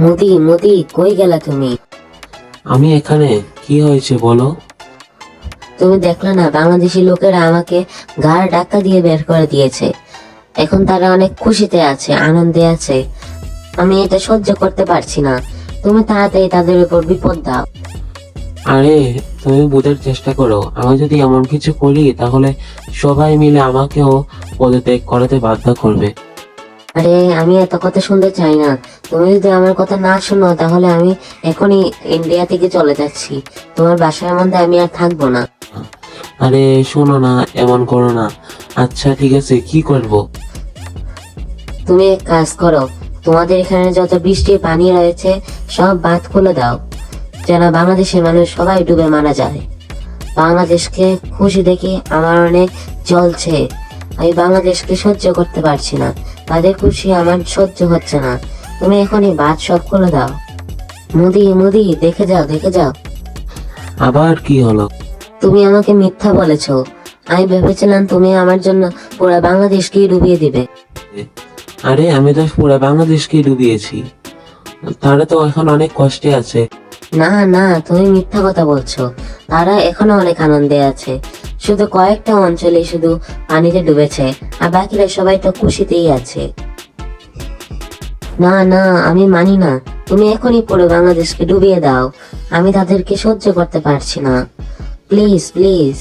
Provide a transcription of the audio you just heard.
মোদি মোদি কই গেলা তুমি? আমি এখানে কি হয়েছে বলো? তুমি দেখলে না বাংলাদেশি লোকেরা আমাকে ঘাড় ধাক্কা দিয়ে বের করে দিয়েছে। এখন তারা অনেক খুশিতে আছে আনন্দে আছে। আমি এটা সহ্য করতে পারছি না। তুমি তাড়াতাড়ি তাদের উপর বিপদ দাও। আরে তুমি বোঝার চেষ্টা করো। আমি যদি এমন কিছু করি তাহলে সবাই মিলে আমাকেও পদত্যাগ করাতে বাধ্য করবে। আরে আমি এত কথা শুনতে চাই না। তুমি যদি আমার কথা না শোনো তাহলে আমি এখনই ইন্ডিয়া থেকে চলে যাচ্ছি। তোমার বাসার মধ্যে আমি আর থাকব না। আরে শোনো না এমন করো না। আচ্ছা ঠিক আছে কি করব? তুমি এক কাজ করো তোমাদের এখানে যত বৃষ্টির পানি রয়েছে সব বাঁধ খুলে দাও। যেন বাংলাদেশের মানুষ সবাই ডুবে মারা যায়। বাংলাদেশকে খুশি দেখে আমার অনেক জ্বলছে। আমি বাংলাদেশকে সহ্য করতে পারছি না। তাদের খুশি আমার সহ্য হচ্ছে না। তুমি এখনই বাদ সব খুলে দাও। মোদি মোদি দেখে যাও দেখে যাও। আবার কি হলো? তুমি আমাকে মিথ্যা বলেছ। আমি ভেবেছিলাম তুমি আমার জন্য পুরো বাংলাদেশকেই ডুবিয়ে দিবে। আরে আমি তো পুরো বাংলাদেশকে ডুবিয়েছি। তারা তো এখন অনেক কষ্টে আছে। না না তুমি মিথ্যা কথা বলছো। তারা এখনও অনেক আনন্দে আছে। শুধু কয়েকটা অঞ্চলে শুধু পানিতে ডুবেছে, আর বাকিরা সবাই তো খুশিতেই আছে। না না, আমি মানি না। তুমি এখনই পুরো বাংলাদেশকে ডুবিয়ে দাও। আমি তাদেরকে সহ্য করতে পারছি না। Please please.